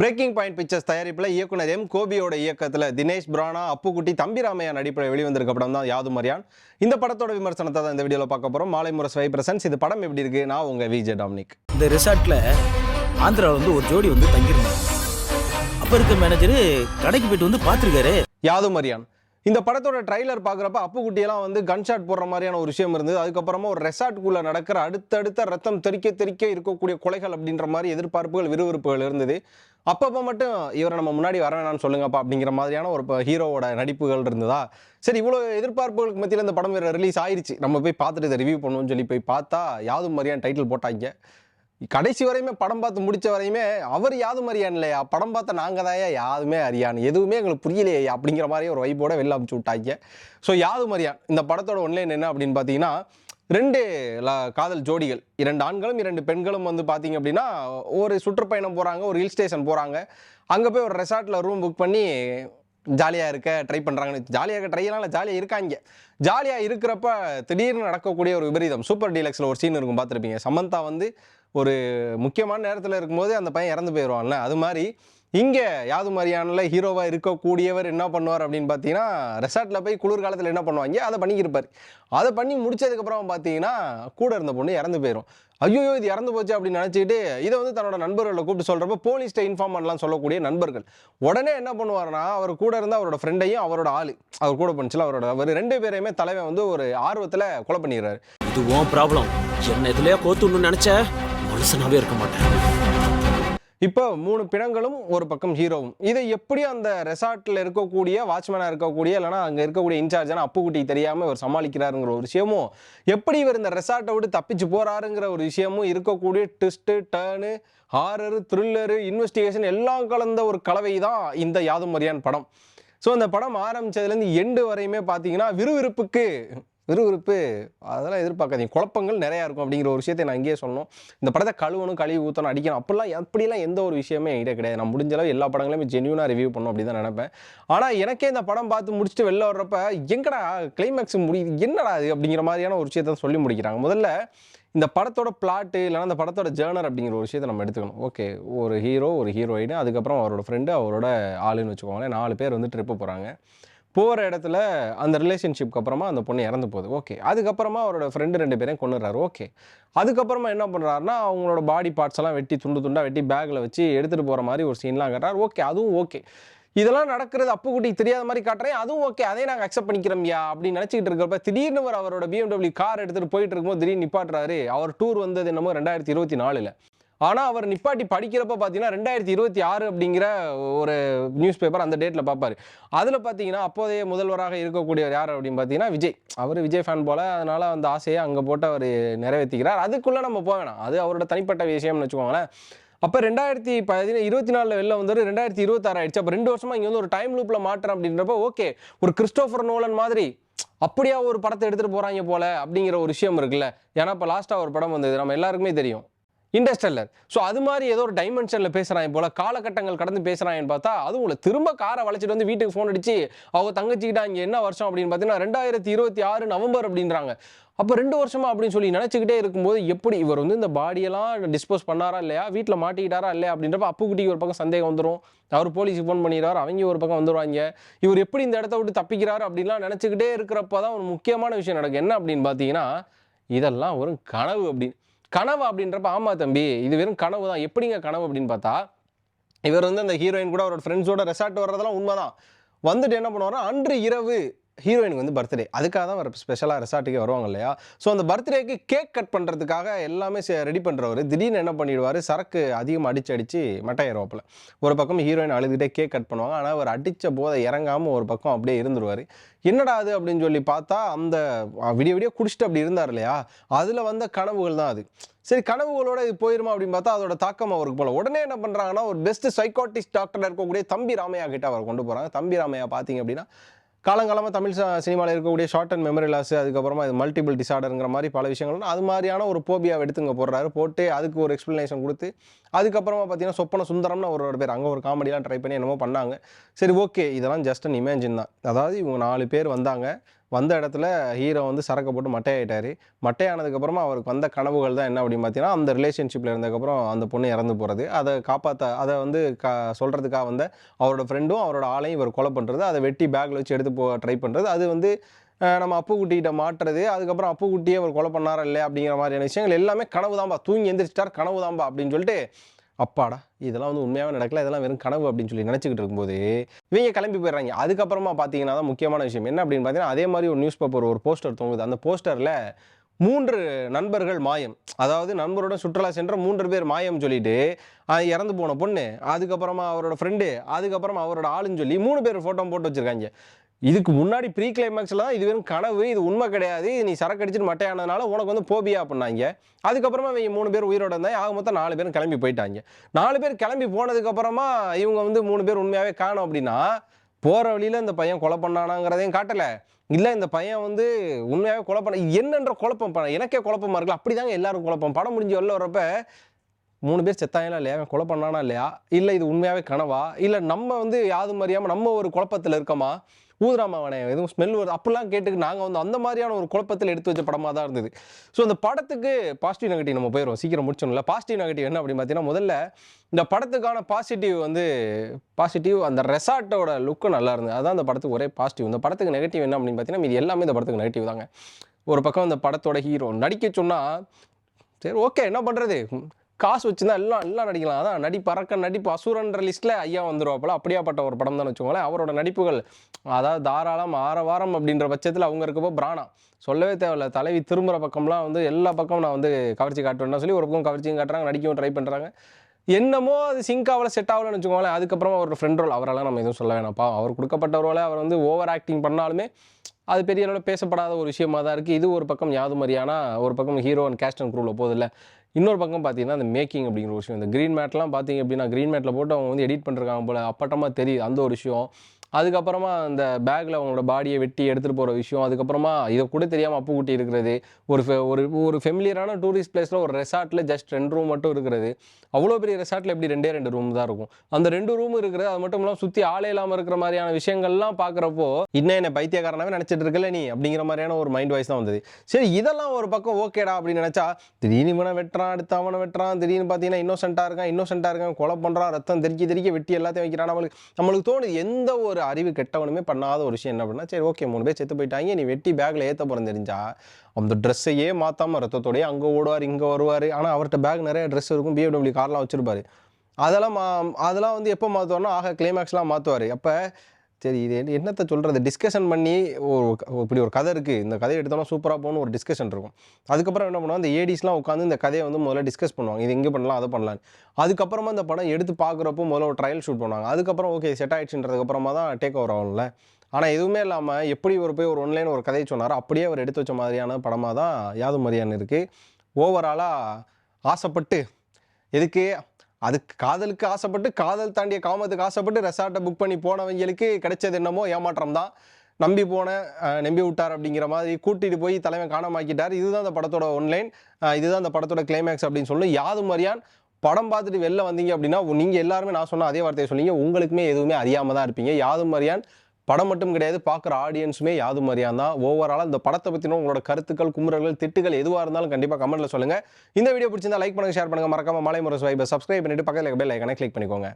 Braking point pictures தயாரிப்பில் இயக்குனர் M. கோபியோட இயக்கத்தில் தினேஷ் பிரானா அப்புக்குட்டி தம்பிராமையா நடிப்பில் வெளிவந்திருக்க படம் தான் யாது மரியான். இந்த படத்தோட விமர்சனத்தை தான் இந்த வீடியோவில் பார்க்க போகிறோம் மாலை முரசு பிரசன்ஸ். இது படம் எப்படி இருக்கு? நான் உங்கள் விஜய் டாமினிக். இந்த ரிசார்ட்ல ஆந்திராவில் வந்து ஒரு ஜோடி வந்து தங்கியிருந்தாங்க. அப்போ இருக்க மேனேஜரு கடைக்கு போயிட்டு வந்து பார்த்துருக்காரு. யாது மரியான். இந்த படத்தோட ட்ரைலர் பார்க்குறப்ப அப்புக்குட்டியெல்லாம் வந்து கன் ஷாட் போடுற மாதிரியான ஒரு விஷயம் இருந்தது. அதுக்கப்புறமா ஒரு ரெசார்ட்குள்ளே நடக்கிற அடுத்தடுத்த ரத்தம் தெறிக்க தெறிக்க இருக்கக்கூடிய கொலைகள் அப்படின்ற மாதிரி எதிர்பார்ப்புகள் விறுவிறுப்புகள் இருந்தது. அப்பப்போ மட்டும் இவரை நம்ம முன்னாடி வர வேணாம்னு சொல்லுங்கப்பா அப்படிங்கிற மாதிரியான ஒரு ஹீரோவோட நடிப்புகள் இருந்ததா? சரி இவ்வளோ எதிர்பார்ப்புகளுக்கு மத்தியில் இந்த படம் வேறு ரிலீஸ் ஆயிடுச்சு நம்ம போய் பார்த்துட்டு இதை ரிவ்யூ பண்ணுவோம்னு சொல்லி போய் பார்த்தா யாதும் மாதிரியான டைட்டில் போட்டாங்க. கடைசி வரையுமே படம் பார்த்து முடிச்ச வரையுமே அவர் யாதும் அறியான் இல்லையா படம் பார்த்த நாங்கள் தான் யாதுமே அறியான். எதுவுமே எங்களுக்கு புரியலையே அப்படிங்கிற மாதிரி ஒரு வைப்போட வெளில அமுச்சு விட்டாங்க. ஸோ யாதும் அறியான் இந்த படத்தோட ஒன்லைன் என்ன அப்படின்னு பார்த்தீங்கன்னா ரெண்டு ல- காதல் ஜோடிகள் இரண்டு ஆண்களும் இரண்டு பெண்களும் வந்து பார்த்தீங்க அப்படின்னா ஒரு சுற்றுப்பயணம் போகிறாங்க ஒரு ஹில் ஸ்டேஷன் போகிறாங்க அங்கே போய் ஒரு ரெசார்ட்டில் ரூம் புக் பண்ணி ஜாலியாக இருக்க ட்ரை பண்ணுறாங்கன்னு ஜாலியாக இருக்க ட்ரை ஜாலியாக இருக்காங்க. ஜாலியாக இருக்கிறப்ப திடீர்னு நடக்கக்கூடிய ஒரு விபரீதம் சூப்பர் டீலக்ஸில் ஒரு சீன் இருக்கும் பார்த்துருப்பீங்க. சமந்தா வந்து ஒரு முக்கியமான நேரத்தில் இருக்கும்போது அந்த பையன் இறந்து போயிடுவான்ல அது மாதிரி இங்கே யாது மாதிரியான ஹீரோவாக இருக்கக்கூடியவர் என்ன பண்ணுவார் அப்படின்னு பார்த்தீங்கன்னா ரெசார்ட்டில் போய் குளிர்காலத்தில் என்ன பண்ணுவாங்க அதை பண்ணிக்கிருப்பார். அதை பண்ணி முடிச்சதுக்கப்புறம் பார்த்தீங்கன்னா கூட இருந்த பொண்ணு இறந்து போயிடும் ஐயோ இது இறந்து போச்சு அப்படின்னு நினச்சிக்கிட்டு இதை வந்து தன்னோட நண்பர்களை கூப்பிட்டு சொல்கிறப்ப போலீஸ்ட்டை இன்ஃபார்ம் பண்ணலாம் சொல்லக்கூடிய நண்பர்கள். உடனே என்ன பண்ணுவார்னா அவர் கூட இருந்த அவரோட ஃப்ரெண்டையும் அவரோட ஆள் அவர் கூட பண்ணிச்சுல அவரோட அவர் ரெண்டு பேரையுமே தலைவன் வந்து ஒரு ஆர்வத்தில் கொலை பண்ணிடுறாரு இது ஓ ப்ராப்ளம் என்ன இதுலயே கோத்துன்னு நினச்சேன் மனுஷனாவே இருக்க மாட்டேன். இப்போ மூணு பிணங்களும் ஒரு பக்கம் ஹீரோவும் இதை எப்படி அந்த ரெசார்ட்டில் இருக்கக்கூடிய வாட்ச்மேனாக இருக்கக்கூடிய இல்லைனா அங்கே இருக்கக்கூடிய இன்சார்ஜான அப்புக்குட்டி தெரியாமல் இவர் சமாளிக்கிறாருங்கிற ஒரு விஷயமும் எப்படி இவர் இந்த ரெசார்ட்டை விட்டு தப்பிச்சு போகிறாருங்கிற ஒரு விஷயமும் இருக்கக்கூடிய twist turn horror thriller investigation எல்லாம் கலந்த ஒரு கலவை தான் இந்த யாதும் மரியான் படம். ஸோ அந்த படம் ஆரம்பிச்சதுலேருந்து எண்டு வரையுமே பார்த்தீங்கன்னா விறுவிறுப்புக்கு விறுவிறுப்பு அதெல்லாம் எதிர்பார்க்காதீங்க. குழப்பங்கள் நிறையா இருக்கும் அப்படிங்கிற ஒரு விஷயத்தை நான் இங்கேயே சொன்னோம் இந்த படத்தை கழுவணும் கழுவி ஊற்றணும் அடிக்கணும் அப்படிலாம் அப்படிலாம் எந்த ஒரு விஷயமே என்கிட்ட கிடையாது. நான் முடிஞ்ச அளவு எல்லா படங்களையுமே ஜென்யூனாக ரிவ்யூ பண்ணும் அப்படி தான் நினைப்பேன். ஆனால் எனக்கே இந்த படம் பார்த்து முடிச்சுட்டு வெளில வர்றப்ப எங்கடா கிளைமேக்ஸ் முடியுது என்னடா அது அப்படிங்கிற மாதிரியான ஒரு விஷயத்த சொல்லி முடிக்கிறாங்க. முதல்ல இந்த படத்தோட பிளாட்டு இல்லைனா அந்த படத்தோட ஜேர்னர் அப்படிங்கிற ஒரு விஷயத்தை நம்ம எடுத்துக்கணும். ஓகே ஒரு ஹீரோ ஒரு ஹீரோயின் அதுக்கப்புறம் அவரோட ஃப்ரெண்டு அவரோட ஆளுன்னு வச்சுக்கோங்களேன். நாலு பேர் வந்து ட்ரிப்பு போகிறாங்க போகிற இடத்துல அந்த ரிலேஷன்ஷிப்க்கு அப்புறமா அந்த பொண்ணு இறந்து போகுது. ஓகே அதுக்கப்புறமா அவரோட ஃப்ரெண்டு ரெண்டு பேரையும் கொண்டுறாரு ஓகே அதுக்கப்புறமா என்ன பண்ணுறாருன்னா அவங்களோட பாடி பார்ட்ஸ் எல்லாம் வெட்டி துண்டு துண்டாக வெட்டி பேக்கில் வச்சு எடுத்துகிட்டு போகிற மாதிரி ஒரு சீன்லாம் காட்டுறாரு. ஓகே அதுவும் ஓகே இதெல்லாம் நடக்கிறது அப்புக்குட்டிக்கு தெரியாத மாதிரி காட்டுறேன். அதுவும் ஓகே அதே நாங்கள் அக்செப்ட் பண்ணிக்கிறோம்யா அப்படின்னு நினச்சிக்கிட்டு இருக்கிறப்ப திடீர்னு ஒரு அவரோட பிஎம்டபிள்யூ கார் எடுத்துகிட்டு போயிட்டு இருக்கும்போது திடீர்னு நிப்பாட்டுறாரு. அவர் டூர் வந்தது என்னமோ ரெண்டாயிரத்தி இருபத்தி நாலில். ஆனால் அவர் நிப்பாட்டி படிக்கிறப்ப பார்த்தீங்கன்னா ரெண்டாயிரத்தி இருபத்தி ஆறு அப்படிங்கிற ஒரு நியூஸ் பேப்பர் அந்த டேட்டில் பார்ப்பார் அதில் பார்த்தீங்கன்னா அப்போதைய முதல்வராக இருக்கக்கூடியவர் யார் அப்படின்னு பார்த்தீங்கன்னா விஜய். அவர் விஜய் ஃபேன் போல் அதனால் அந்த ஆசையை அங்கே போட்டு அவர் நிறைவேற்றிக்கிறார் அதுக்குள்ளே நம்ம போக வேணாம். அது அவரோட தனிப்பட்ட விஷயம்னு வச்சுக்கோங்களேன். அப்போ ரெண்டாயிரத்தி பதினே இருபத்தி நாலில் வெளில வந்தாரு ரெண்டாயிரத்தி இருபத்தாறு ஆயிடுச்சு. அப்போ ரெண்டு வருஷமாக இங்கே வந்து ஒரு டைம் லூப்பில் மாற்றம் அப்படின்றப்ப ஓகே ஒரு கிறிஸ்டோஃபர் நோலன் மாதிரி அப்படியா ஒரு படத்தை எடுத்துகிட்டு போகிறாங்க போல அப்படிங்கிற ஒரு விஷயம் இருக்குல்ல. ஏன்னா இப்போ லாஸ்ட்டாக ஒரு படம் வந்தது. நம்ம எல்லாருக்குமே தெரியும். இண்டஸ்ட்ரியலர் ஸோ அது மாதிரி ஏதோ ஒரு டைமென்ஷனில் பேசுகிறான் போல காலகட்டங்கள் கடந்து பேசுகிறான்னு பார்த்தா அதுவும் உங்களை திரும்ப காரை வளைச்சிட்டு வந்து வீட்டுக்கு ஃபோன் அடிச்சு அவங்க தங்கச்சிக்கிட்டா இங்கே என்ன வருஷம்? அப்படின்னு பார்த்தீங்கன்னா ரெண்டாயிரத்தி இருபத்தி ஆறு நவம்பர் அப்படின்றாங்க. அப்போ ரெண்டு வருஷமா அப்படின்னு சொல்லி நினச்சிக்கிட்டே இருக்கும்போது எப்படி இவர் வந்து இந்த பாடியெல்லாம் டிஸ்போஸ் பண்ணாரா இல்லையா? வீட்டில் மாட்டிக்கிட்டாரா இல்லையா? அப்படின்றப்ப அப்புக்குட்டிக்கு ஒரு பக்கம் சந்தேகம் வந்துடும் அவர் போலீஸுக்கு ஃபோன் பண்ணிடுறாரு அவங்க ஒரு பக்கம் வந்துடுவாங்க இவர் எப்படி இந்த இடத்த விட்டு தப்பிக்கிறாரு அப்படின்லாம் நினச்சிக்கிட்டே இருக்கிறப்ப தான் ஒரு முக்கியமான விஷயம் நடக்கும் என்ன அப்படின்னு பார்த்தீங்கன்னா இதெல்லாம் ஒரு கனவு அப்படின்னு. கனவு அப்படின்றப்ப ஆமா தம்பி இது வெறும் கனவு தான். எப்படிங்க கனவு அப்படின்னு பார்த்தா இவர் வந்து அந்த ஹீரோயின் கூட அவரோட ஃப்ரெண்ட்ஸோட ரெசார்ட் வர்றதெல்லாம் உண்மைதான். வந்துட்டு என்ன பண்ணுவாருன்னா அன்று இரவு ஹீரோயினுக்கு வந்து பர்த்டே அதுக்காக தான் அவர் ஸ்பெஷலாக ரெசார்ட்டுக்கே வருவாங்க இல்லையா? ஸோ அந்த பர்த்டேக்கு கேக் கட் பண்ணுறதுக்காக எல்லாமே ரெடி பண்ணுறவர் திடீர்னு என்ன பண்ணிடுவார்? சரக்கு அதிகமாக அடிச்சு அடித்து மட்டையிடுவாப்பில் ஒரு பக்கம் ஹீரோயின் அழுதுகிட்டே கேக் கட் பண்ணுவாங்க. ஆனால் அவர் அடித்த போதை இறங்காமல் ஒரு பக்கம் அப்படியே இருந்துருவார். என்னடா அது அப்படின்னு சொல்லி பார்த்தா அந்த விடிய விடிய குடிச்சிட்டு அப்படி இருந்தார் இல்லையா? அதில் வந்த கனவுகள் தான் அது. சரி கனவுகளோட இது போயிருமா அப்படின்னு பார்த்தா அதோட தாக்கம் அவருக்கு போல. உடனே என்ன பண்ணுறாங்கன்னா ஒரு பெஸ்ட் சைக்காட்டிஸ்ட் டாக்டர் இருக்கக்கூடிய தம்பி ராமையா கிட்ட அவர் கொண்டு போகிறாங்க தம்பி ராமையா பார்த்தீங்க அப்படின்னா காலங்காலமாக தமிழ் சினிமாவில் இருக்கக்கூடிய ஷார்ட் அண்ட் மெமரி லாஸ் அதுக்கப்புறமா இது மல்டிபிள் டிசார்டருங்கிற மாதிரி பல விஷயங்கள் அது மாதிரியான ஒரு போபியாவை எடுத்துங்க போடுறாரு. போட்டு அதுக்கு ஒரு எக்ஸ்ப்ளனேஷன் கொடுத்து அதுக்கப்புறமா பார்த்தீங்கன்னா சொப்பன சுந்தரம்னு அவரோட பேர் அங்கே ஒரு காமெடிலாம் ட்ரை பண்ணி என்னமோ பண்ணாங்க. சரி ஓகே இதெல்லாம் ஜஸ்ட் அன் இமேஜின் தான். அதாவது இவங்க நாலு பேர் வந்தாங்க. வந்த இடத்துல ஹீரோ வந்து சரக்கு போட்டு மட்டையாயிட்டாரு. மட்டையானதுக்கப்புறமா அவருக்கு வந்த கனவுகள் தான் என்ன அப்படின்னு பார்த்தீங்கன்னா அந்த ரிலேஷன்ஷிப்பில் இருந்ததுக்கப்புறம் அந்த பொண்ணு இறந்து போகிறது அதை காப்பாற்ற அதை வந்து க சொல்கிறதுக்காக வந்த அவரோட ஃப்ரெண்டும் அவரோட ஆளையும் இவர் கொலை பண்ணுறது அதை வெட்டி பேக்கில் வச்சு எடுத்து போ ட்ரை பண்ணுறது அது வந்து நம்ம அப்பு குட்டிகிட்ட மாட்டுறது. அதுக்கப்புறம் அப்புக்குட்டியே அவர் கொலை பண்ணாரா இல்லையா அப்படிங்கிற மாதிரியான விஷயங்கள் எல்லாமே கனவு தான்பா தூங்கி எந்திரிச்சிட்டார் கனவு தான்பா அப்படின்னு சொல்லிட்டு அப்பாடா இதெல்லாம் வந்து உண்மையாகவே நடக்கல இதெல்லாம் வெறும் கனவு அப்படின்னு சொல்லி நினச்சிக்கிட்டு இருக்கும்போது இவங்க கிளம்பி போயிடுறாங்க. அதுக்கப்புறமா பார்த்தீங்கன்னா தான் முக்கியமான விஷயம். என்ன அப்படின்னு பார்த்தீங்கன்னா அதே மாதிரி ஒரு நியூஸ் பேப்பர் ஒரு போஸ்டர் தொங்குது. அந்த போஸ்டரில் மூன்று நண்பர்கள் மாயம். அதாவது நண்பருடன் சுற்றுலா சென்ற மூன்று பேர் மாயம் சொல்லிட்டு இறந்து போன பொண்ணு அதுக்கப்புறமா அவரோட ஃப்ரெண்டு அதுக்கப்புறமா அவரோட ஆளுன்னு சொல்லி மூணு பேர் ஃபோட்டோ போட்டு வச்சுருக்காங்க. இதுக்கு முன்னாடி ப்ரீ கிளைமேக்ஸில் தான் இது வெறும் கனவு இது உண்மை கிடையாது. இது நீ சரக்கு அடிச்சுட்டு மட்டையானதுனால உனக்கு வந்து போபியா பண்ணாங்க அதுக்கப்புறமா இவங்க மூணு பேர் உயிரோட இருந்தாங்க. ஆக மொத்தம் நாலு பேரும் கிளம்பி போயிட்டாங்க. நாலு பேர் கிளம்பி போனதுக்கப்புறமா இவங்க வந்து மூணு பேர் உண்மையாகவே காணும் அப்படின்னா போகிற வழியில் இந்த பையன் கொலை பண்ணானாங்கிறதையும் காட்டலை. இல்லை இந்த பையன் வந்து உண்மையாகவே கொலை பண்ண என்னன்ற குழப்பம் ப- எனக்கே குழப்பமா இருக்குல்ல. அப்படி தாங்க எல்லாரும் குழப்பம். படம் முடிஞ்சு வெளில வரப்ப மூணு பேர் செத்தாங்களா இல்லையா? அவன் கொலை பண்ணானா இல்லையா? இல்லை இது உண்மையாகவே கனவா? இல்லை நம்ம வந்து யாது மறியாமல் நம்ம ஒரு குழப்பத்தில் இருக்கோமா? ஊதராமாவனே எதுவும் ஸ்மெல் வருது. அப்படிலாம் கேட்டு நாங்கள் வந்து அந்த மாதிரியான ஒரு குழப்பத்தில் எடுத்து வச்ச படமாக தான் இருந்தது. ஸோ அந்த படத்துக்கு பாசிட்டிவ் நெகட்டிவ் நம்ம போயிடும் சீக்கிரம் முடிச்சோம்ல பாசிட்டிவ் நெகட்டிவ் என்ன அப்படின்னு பார்த்தீங்கன்னா முதல்ல இந்த படத்துக்கான பாசிட்டிவ் வந்து பாசிட்டிவ் அந்த ரெசார்ட்டோட லுக்கு நல்லா இருந்தது. அதுதான் அந்த படத்துக்கு ஒரே பாசிட்டிவ் இந்த படத்துக்கு நெகட்டிவ் என்ன அப்படின்னு பார்த்தீங்கன்னா இது எல்லாமே இந்த படத்துக்கு நெகட்டிவ் தாங்க. ஒரு பக்கம் இந்த படத்தோட ஹீரோ நடிக்க சொன்னால் சரி ஓகே என்ன பண்ணுறது காசு வச்சுருந்தா எல்லாம் எல்லாம் நடிக்கலாம். அதான் நடி பறக்க நடிப்பு அசுரன்ற லிஸ்ட்டில் ஐயா வந்துருவாப்பில் அப்படியாப்பட்ட ஒரு படம் தான் வச்சுக்கோங்களேன். அவரோட நடிப்புகள் அதாவது தாராளம் ஆரவாரம் அப்படின்ற பட்சத்தில் அவங்க இருக்கப்போ பிராணா. சொல்லவே தேவையில்ல. தலைவி திரும்புகிற பக்கம்லாம் வந்து எல்லா பக்கமும் நான் வந்து கவர்ச்சி காட்டுவேன்னா சொல்லி ஒரு பக்கம் கவர்ச்சியும் காட்டுறாங்க நடிக்கவும் ட்ரை பண்ணுறாங்க என்னமோ அது சிங்க் ஆகல செட் ஆகலன்னு வச்சுக்கோங்களேன். அதுக்கப்புறமா ஒரு ஃப்ரெண்ட் ரோல் அவரெல்லாம் நம்ம எதுவும் சொல்ல வேணாம்ப்பா. அவர் கொடுக்கப்பட்ட ரோலை அவர் வந்து ஓவர் ஆக்டிங் பண்ணாலுமே அது பெரிய அளவில் பேசப்படாத ஒரு விஷயமா தான் இருக்குது இது ஒரு பக்கம் யாது மாதிரியான ஒரு பக்கம் ஹீரோ அண்ட் கேஸ்ட் அண்ட் குரூவில் போதில்ல இன்னொரு பக்கம் பார்த்தீங்கன்னா அந்த மேக்கிங் அப்படிங்கிற ஒரு விஷயம். இந்த க்ரீன் மேட்லாம் பார்த்தீங்க அப்படின்னா க்ரீன் மேட்டில் போட்டு அவங்க வந்து எடிட் பண்ணுறாங்க போல் அப்பட்டமாக தெரியுது. அந்த ஒரு விஷயம். அதுக்கப்புறமா அந்த பேக்கில் அவங்களோட பாடியை வெட்டி எடுத்துகிட்டு போகிற விஷயம் அதுக்கப்புறமா இதை கூட தெரியாமல் அப்பு குட்டி இருக்கிறது. ஒரு ஒரு ஒரு ஃபெமிலியரான டூரிஸ்ட் பிளேஸில் ஒரு ரெசார்ட்டில் ஜஸ்ட் ரெண்டு ரூம் மட்டும் இருக்கிறது. அவ்வளோ பெரிய ரெசார்ட்டில் எப்படி ரெண்டே ரெண்டு ரூம் தான் இருக்கும். அந்த ரெண்டு ரூம் இருக்கிறது அது மட்டும் இல்லாமல் சுற்றி ஆளே இல்லாமல் இருக்கிற மாதிரியான விஷயங்கள்லாம் பார்க்குறப்போ இன்னும் என்ன பைத்தியக்காரனாகவே நினச்சிட்டு இருக்கல நீ அப்படிங்கிற மாதிரியான ஒரு மைண்ட் வாய்ஸ் தான் வந்தது. சரி இதெல்லாம் ஒரு பக்கம் ஓகேடா அப்படின்னு நினச்சா திடீர்னு இவனை வெட்டுறான் அடுத்து அவனை வெட்டுறான் திடீர்னு பார்த்தீங்கன்னா இன்னோசென்ட்டாக இருக்கான் இன்னோசென்ட்டாக இருக்கான் கொலை பண்ணுறான் ரத்தம் தெறிக்கி தெறிக்க வெட்டி எல்லாத்தையும் வைக்கிறான். நம்மளுக்கு நம்மளுக்கு தோணுது எந்த ஒரு அறிவு கெட்டவனுமே பண்ணாத ஒரு விஷயம் என்ன பண்ணா சரி ஓகே மூணு பேர் செத்து போயிட்டாங்க நீ வெட்டி பேக்கில் ஏற்ற போகிறேன் தெரிஞ்சா அந்த ட்ரெஸ்ஸையே மாற்றாமல் ரத்தத்தோடயே அங்கே ஓடுவார் இங்கே வருவார். ஆனால் அவர்கிட்ட பேக் நிறைய ட்ரெஸ் இருக்கும் பிஎம்டபிள்யூ கார்லாம் வச்சிருப்பாரு. அதெல்லாம் மா- அதெல்லாம் வந்து எப்போ மாற்றுவார்னா ஆக கிளைமேக்ஸ்லாம் மாற்றுவார் அப்போ சரி இது என்னத்தை சொல்கிறது டிஸ்கஷன் பண்ணி ஒரு இப்படி ஒரு கதை இருக்குது இந்த கதையை எடுத்தோம்னா சூப்பராக போகணும் ஒரு டிஸ்கஷன் இருக்கும். அதுக்கப்புறம் என்ன பண்ணுவாங்க? இந்த ஏடிஸ்லாம் உட்காந்து இந்த கதையை வந்து முதல்ல டிஸ்கஸ் பண்ணுவாங்க. இது இங்கே பண்ணலாம் அதை பண்ணலாம். அதுக்கப்புறமா இந்த படம் எடுத்து பார்க்குறப்போ முதல்ல ஒரு ட்ரையல் ஷூட் பண்ணுவாங்க. அதுக்கப்புறம் ஓகே செட் ஆகிடுச்சுன்றதுக்கப்புறமா தான் டேக் ஓவர் ஆகும்ல. ஆனால் எதுவுமே இல்லாமல் எப்படி ஒரு போய் ஒரு ஒன்லைன் ஒரு கதையை சொன்னாரோ அப்படியே அவர் எடுத்து வச்ச மாதிரியான படமாக தான் யாது மாதிரியான இருக்குது ஓவராலாக ஆசைப்பட்டு எதுக்கு அதுக்கு காதலுக்கு ஆசைப்பட்டு காதல் தாண்டிய காமத்துக்கு ஆசைப்பட்டு ரெசார்ட்டை புக் பண்ணி போனவங்களுக்கு கிடைச்சது என்னமோ ஏமாற்றம் தான். நம்பி போன நம்பி விட்டார் அப்படிங்கிற மாதிரி கூட்டிகிட்டு போய் தலைவன் காணாமாக்கிட்டார். இதுதான் அந்த படத்தோட ஒன்லைன் இதுதான் அந்த படத்தோட கிளைமேக்ஸ் அப்படின்னு சொல்லி. யாது மரியான் படம் பார்த்துட்டு வெளில வந்தீங்க அப்படின்னா நீங்கள் எல்லாருமே நான் சொன்ன அதே வார்த்தையை சொன்னீங்க. உங்களுக்குமே எதுவுமே அறியாமல் தான் இருப்பீங்க. யாது மரியான் படம் மட்டும் கிடையாது பார்க்குற ஆடியன்ஸுமே யாது மரியான் தான். ஓவராலாக இந்த படத்தை பற்றின உங்களோட கருத்துக்கள் குமுறல்கள் திட்டுகள் எதுவாக இருந்தாலும் கண்டிப்பாக கமெண்ட்டில் சொல்லுங்கள் இந்த வீடியோ பிடிச்சிருந்தா லைக் பண்ணுங்கள் ஷேர் பண்ணுங்கள் மறக்காமல் மலை முறை வைபை சப்ஸ்கிரைப் பண்ணிட்டு பக்கத்தில் பெல் ஐக்கனை கிளிக் பண்ணிக்கோங்க.